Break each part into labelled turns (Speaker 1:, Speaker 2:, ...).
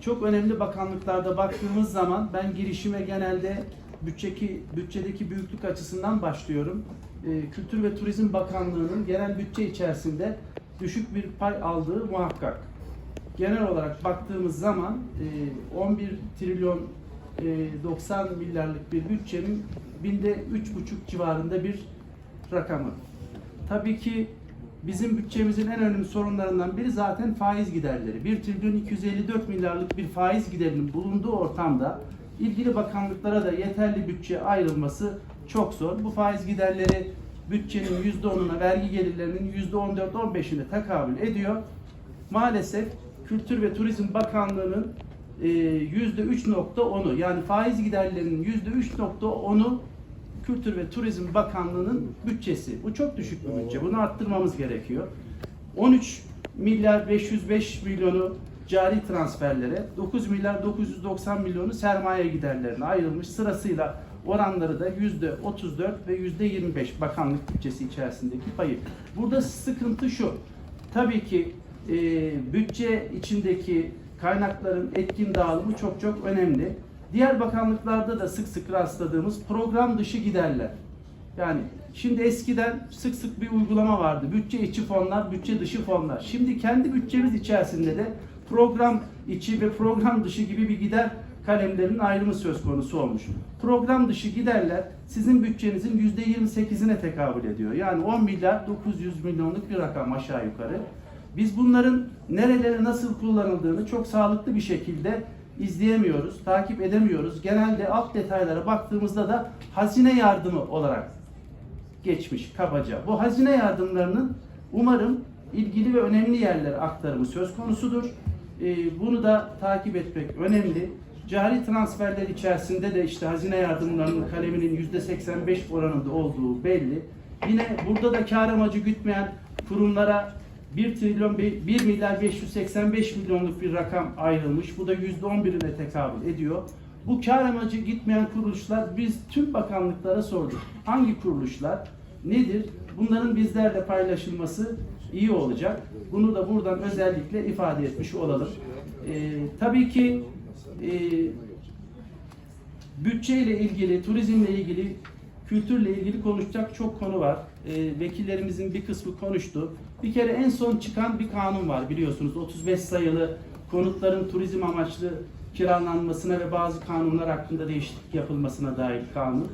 Speaker 1: Çok önemli bakanlıklarda baktığımız zaman ben girişime genelde bütçeki, bütçedeki büyüklük açısından başlıyorum. Ee, Kültür ve Turizm Bakanlığı'nın genel bütçe içerisinde düşük bir pay aldığı muhakkak. Genel olarak baktığımız zaman e, 11 trilyon e, 90 milyarlık bir bütçenin binde 3,5 civarında bir rakamı. Tabii ki bizim bütçemizin en önemli sorunlarından biri zaten faiz giderleri. 1 trilyon 254 milyarlık bir faiz giderinin bulunduğu ortamda ilgili bakanlıklara da yeterli bütçe ayrılması çok zor. Bu faiz giderleri bütçenin %10'una, vergi gelirlerinin %14-15'ine tekabül ediyor. Maalesef Kültür ve Turizm Bakanlığı'nın e, %3.10'u yani faiz giderlerinin %3.10'u Kültür ve Turizm Bakanlığı'nın bütçesi. Bu çok düşük bir bütçe. Bunu arttırmamız gerekiyor. 13 milyar 505 milyonu cari transferlere, 9 milyar 990 milyonu sermaye giderlerine ayrılmış. Sırasıyla oranları da yüzde 34 ve yüzde 25 bakanlık bütçesi içerisindeki payı. Burada sıkıntı şu. Tabii ki e, bütçe içindeki kaynakların etkin dağılımı çok çok önemli. Diğer bakanlıklarda da sık sık rastladığımız program dışı giderler. Yani şimdi eskiden sık sık bir uygulama vardı. Bütçe içi fonlar, bütçe dışı fonlar. Şimdi kendi bütçemiz içerisinde de program içi ve program dışı gibi bir gider kalemlerinin ayrımı söz konusu olmuş. Program dışı giderler sizin bütçenizin %28'ine tekabül ediyor. Yani 10 milyar 900 milyonluk bir rakam aşağı yukarı. Biz bunların nerelere nasıl kullanıldığını çok sağlıklı bir şekilde izleyemiyoruz, takip edemiyoruz. Genelde alt detaylara baktığımızda da hazine yardımı olarak geçmiş kabaca. Bu hazine yardımlarının umarım ilgili ve önemli yerlere aktarımı söz konusudur. Ee, bunu da takip etmek önemli. Cari transferler içerisinde de işte hazine yardımlarının kaleminin %85 oranında olduğu belli. Yine burada da kar amacı gütmeyen kurumlara 1 trilyon 1 milyar 585 milyonluk bir rakam ayrılmış. Bu da %11'ine tekabül ediyor. Bu kar amacı gitmeyen kuruluşlar biz tüm bakanlıklara sorduk. Hangi kuruluşlar? Nedir? Bunların bizlerle paylaşılması iyi olacak. Bunu da buradan özellikle ifade etmiş olalım. Ee, tabii ki e, bütçeyle ilgili, turizmle ilgili, kültürle ilgili konuşacak çok konu var. Ee, vekillerimizin bir kısmı konuştu. Bir kere en son çıkan bir kanun var biliyorsunuz. 35 sayılı konutların turizm amaçlı kiralanmasına ve bazı kanunlar hakkında değişiklik yapılmasına dair kanun.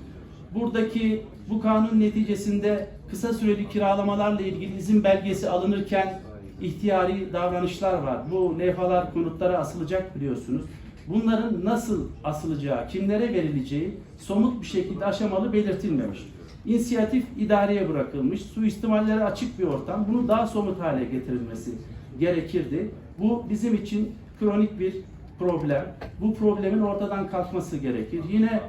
Speaker 1: Buradaki bu kanun neticesinde kısa süreli kiralamalarla ilgili izin belgesi alınırken ihtiyari davranışlar var. Bu levhalar konutlara asılacak biliyorsunuz. Bunların nasıl asılacağı, kimlere verileceği somut bir şekilde aşamalı belirtilmemiş. İnisiyatif idareye bırakılmış, suistimallere açık bir ortam. Bunu daha somut hale getirilmesi gerekirdi. Bu bizim için kronik bir problem. Bu problemin ortadan kalkması gerekir. Yine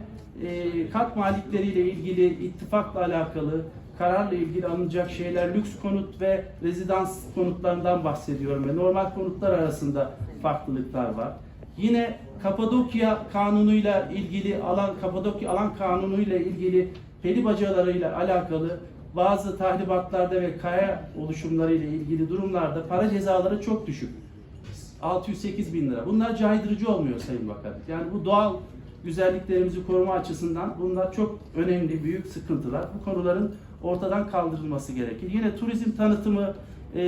Speaker 1: e, kat malikleriyle ilgili ittifakla alakalı kararla ilgili alınacak şeyler lüks konut ve rezidans konutlarından bahsediyorum ve normal konutlar arasında farklılıklar var. Yine Kapadokya kanunuyla ilgili alan Kapadokya alan kanunuyla ilgili peri bacalarıyla alakalı bazı tahribatlarda ve kaya oluşumlarıyla ilgili durumlarda para cezaları çok düşük. 608 bin lira. Bunlar caydırıcı olmuyor Sayın Bakan. Yani bu doğal güzelliklerimizi koruma açısından bunlar çok önemli, büyük sıkıntılar. Bu konuların ortadan kaldırılması gerekir. Yine turizm tanıtımı e,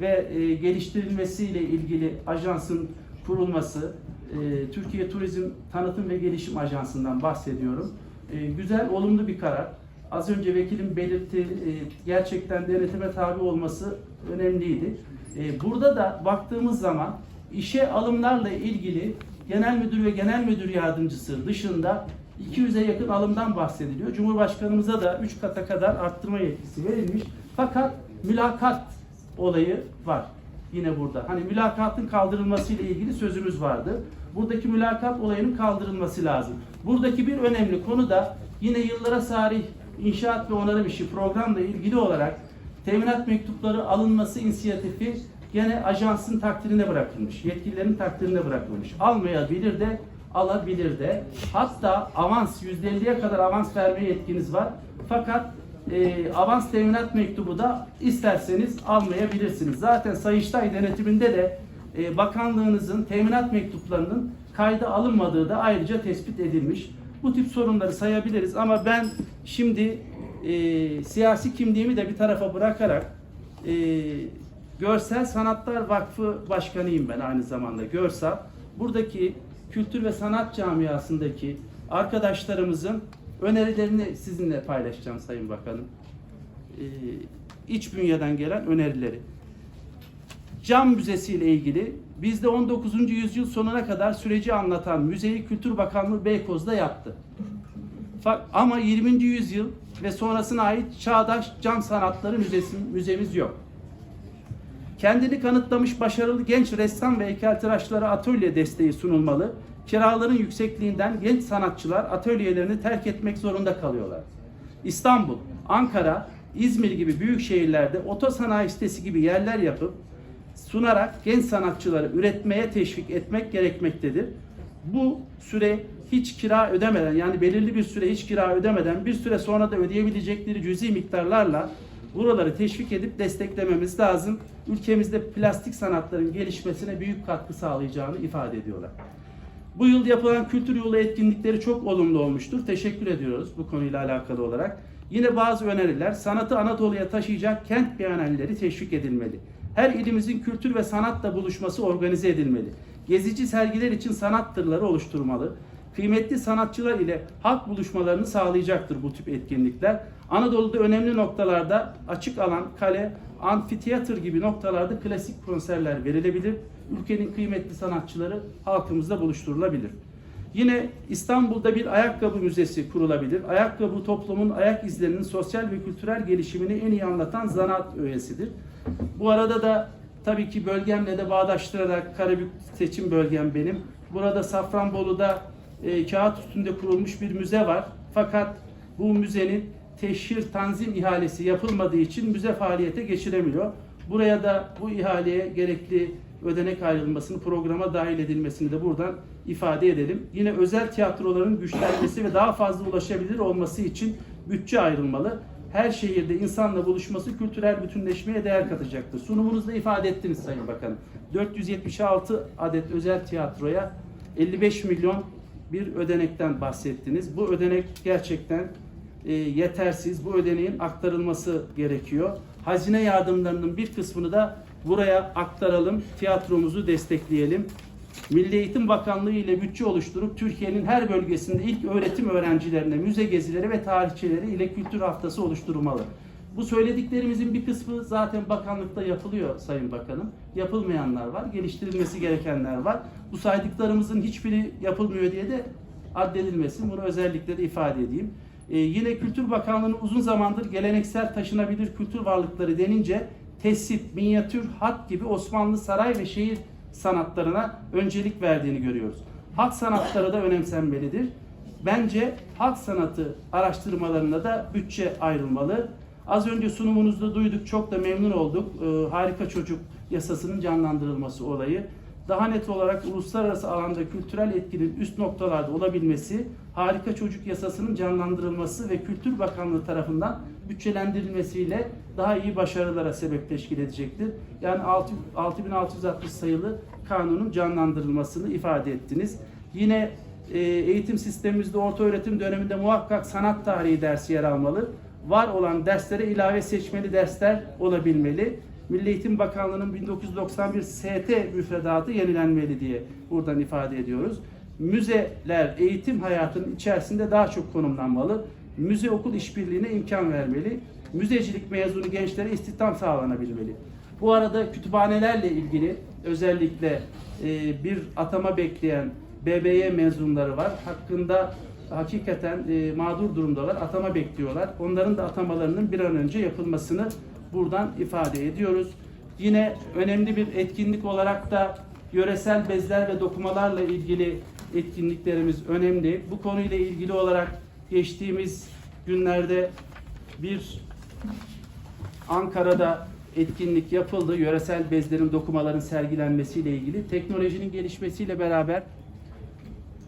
Speaker 1: ve e, geliştirilmesiyle ilgili ajansın kurulması, e, Türkiye Turizm Tanıtım ve Gelişim Ajansı'ndan bahsediyorum. E, güzel, olumlu bir karar. Az önce vekilim belirtti, e, gerçekten denetime tabi olması önemliydi. E, burada da baktığımız zaman işe alımlarla ilgili genel müdür ve genel müdür yardımcısı dışında 200'e yakın alımdan bahsediliyor. Cumhurbaşkanımıza da 3 kata kadar arttırma yetkisi verilmiş. Fakat mülakat olayı var yine burada. Hani mülakatın kaldırılması ile ilgili sözümüz vardı. Buradaki mülakat olayının kaldırılması lazım. Buradaki bir önemli konu da yine yıllara sarih inşaat ve onarım işi programla ilgili olarak teminat mektupları alınması inisiyatifi gene ajansın takdirine bırakılmış. Yetkililerin takdirine bırakılmış. Almayabilir de alabilir de. Hatta avans %50'ye kadar avans verme yetkiniz var. Fakat e, avans teminat mektubu da isterseniz almayabilirsiniz. Zaten Sayıştay denetiminde de e, bakanlığınızın teminat mektuplarının kayda alınmadığı da ayrıca tespit edilmiş. Bu tip sorunları sayabiliriz ama ben şimdi e, siyasi kimliğimi de bir tarafa bırakarak e, Görsel Sanatlar Vakfı Başkanıyım ben aynı zamanda Görsel. Buradaki kültür ve sanat camiasındaki arkadaşlarımızın önerilerini sizinle paylaşacağım Sayın Bakanım. E, iç bünyeden gelen önerileri. Cam Müzesi ile ilgili bizde 19. yüzyıl sonuna kadar süreci anlatan müzeyi Kültür Bakanlığı Beykoz'da yaptı. Ama 20. yüzyıl ve sonrasına ait Çağdaş Cam Sanatları Müzesi, müzemiz yok. Kendini kanıtlamış başarılı genç ressam ve heykeltıraşlara atölye desteği sunulmalı. Kiraların yüksekliğinden genç sanatçılar atölyelerini terk etmek zorunda kalıyorlar. İstanbul, Ankara, İzmir gibi büyük şehirlerde otosanayi sitesi gibi yerler yapıp sunarak genç sanatçıları üretmeye teşvik etmek gerekmektedir. Bu süre hiç kira ödemeden yani belirli bir süre hiç kira ödemeden bir süre sonra da ödeyebilecekleri cüzi miktarlarla buraları teşvik edip desteklememiz lazım. Ülkemizde plastik sanatların gelişmesine büyük katkı sağlayacağını ifade ediyorlar. Bu yıl yapılan kültür yolu etkinlikleri çok olumlu olmuştur. Teşekkür ediyoruz bu konuyla alakalı olarak. Yine bazı öneriler sanatı Anadolu'ya taşıyacak kent bienalleri teşvik edilmeli. Her ilimizin kültür ve sanatla buluşması organize edilmeli. Gezici sergiler için sanat tırları oluşturmalı. Kıymetli sanatçılar ile halk buluşmalarını sağlayacaktır bu tip etkinlikler. Anadolu'da önemli noktalarda açık alan, kale, amfiteyatr gibi noktalarda klasik konserler verilebilir. Ülkenin kıymetli sanatçıları halkımızla buluşturulabilir. Yine İstanbul'da bir ayakkabı müzesi kurulabilir. Ayakkabı toplumun ayak izlerinin sosyal ve kültürel gelişimini en iyi anlatan zanaat öğesidir. Bu arada da tabii ki bölgemle de bağdaştırarak Karabük seçim bölgem benim. Burada Safranbolu'da e, kağıt üstünde kurulmuş bir müze var. Fakat bu müzenin teşhir tanzim ihalesi yapılmadığı için müze faaliyete geçiremiyor. Buraya da bu ihaleye gerekli ödenek ayrılmasını, programa dahil edilmesini de buradan ifade edelim. Yine özel tiyatroların güçlenmesi ve daha fazla ulaşabilir olması için bütçe ayrılmalı. Her şehirde insanla buluşması kültürel bütünleşmeye değer katacaktır. Sunumunuzda ifade ettiniz Sayın Bakanım. 476 adet özel tiyatroya 55 milyon bir ödenekten bahsettiniz. Bu ödenek gerçekten e, yetersiz. Bu ödeneğin aktarılması gerekiyor. Hazine yardımlarının bir kısmını da buraya aktaralım. Tiyatromuzu destekleyelim. Milli Eğitim Bakanlığı ile bütçe oluşturup Türkiye'nin her bölgesinde ilk öğretim öğrencilerine müze gezileri ve tarihçileri ile kültür haftası oluşturulmalı. Bu söylediklerimizin bir kısmı zaten bakanlıkta yapılıyor Sayın Bakanım. Yapılmayanlar var, geliştirilmesi gerekenler var. Bu saydıklarımızın hiçbiri yapılmıyor diye de addedilmesin. Bunu özellikle de ifade edeyim. Ee, yine Kültür Bakanlığı'nın uzun zamandır geleneksel taşınabilir kültür varlıkları denince tesip, minyatür, hat gibi Osmanlı saray ve şehir sanatlarına öncelik verdiğini görüyoruz. Halk sanatları da önemsenmelidir. Bence halk sanatı araştırmalarına da bütçe ayrılmalı. Az önce sunumunuzda duyduk, çok da memnun olduk. Ee, harika Çocuk Yasası'nın canlandırılması olayı. Daha net olarak uluslararası alanda kültürel etkinin üst noktalarda olabilmesi, Harika Çocuk Yasası'nın canlandırılması ve Kültür Bakanlığı tarafından bütçelendirilmesiyle daha iyi başarılara sebep teşkil edecektir. Yani 6 6660 sayılı kanunun canlandırılmasını ifade ettiniz. Yine e, eğitim sistemimizde orta öğretim döneminde muhakkak sanat tarihi dersi yer almalı. Var olan derslere ilave seçmeli dersler olabilmeli. Milli Eğitim Bakanlığı'nın 1991 ST müfredatı yenilenmeli diye buradan ifade ediyoruz. Müzeler eğitim hayatının içerisinde daha çok konumlanmalı. Müze okul işbirliğine imkan vermeli. Müzecilik mezunu gençlere istihdam sağlanabilmeli. Bu arada kütüphanelerle ilgili özellikle e, bir atama bekleyen BBY mezunları var. Hakkında hakikaten e, mağdur durumdalar. Atama bekliyorlar. Onların da atamalarının bir an önce yapılmasını buradan ifade ediyoruz. Yine önemli bir etkinlik olarak da yöresel bezler ve dokumalarla ilgili etkinliklerimiz önemli. Bu konuyla ilgili olarak geçtiğimiz günlerde bir Ankara'da etkinlik yapıldı. Yöresel bezlerin, dokumaların sergilenmesiyle ilgili. Teknolojinin gelişmesiyle beraber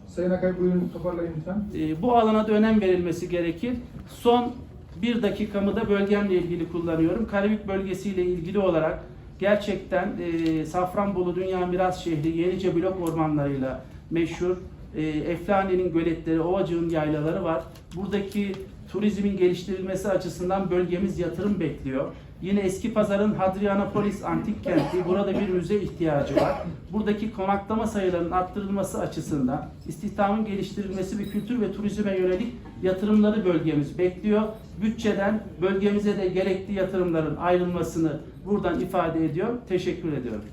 Speaker 2: Sayın Akay buyurun toparlayın lütfen.
Speaker 1: e, bu alana da önem verilmesi gerekir. Son bir dakikamı da bölgemle ilgili kullanıyorum. Karabük bölgesiyle ilgili olarak Gerçekten e, Safranbolu Dünya Miras Şehri Yenice blok ormanlarıyla meşhur. E, Eflane'nin göletleri, Ovacık'ın yaylaları var. Buradaki turizmin geliştirilmesi açısından bölgemiz yatırım bekliyor. Yine eski pazarın Hadrianapolis antik kenti. Burada bir müze ihtiyacı var. Buradaki konaklama sayılarının arttırılması açısından istihdamın geliştirilmesi ve kültür ve turizme yönelik yatırımları bölgemiz bekliyor. Bütçeden bölgemize de gerekli yatırımların ayrılmasını buradan ifade ediyor. Teşekkür ediyorum.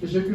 Speaker 2: Teşekkür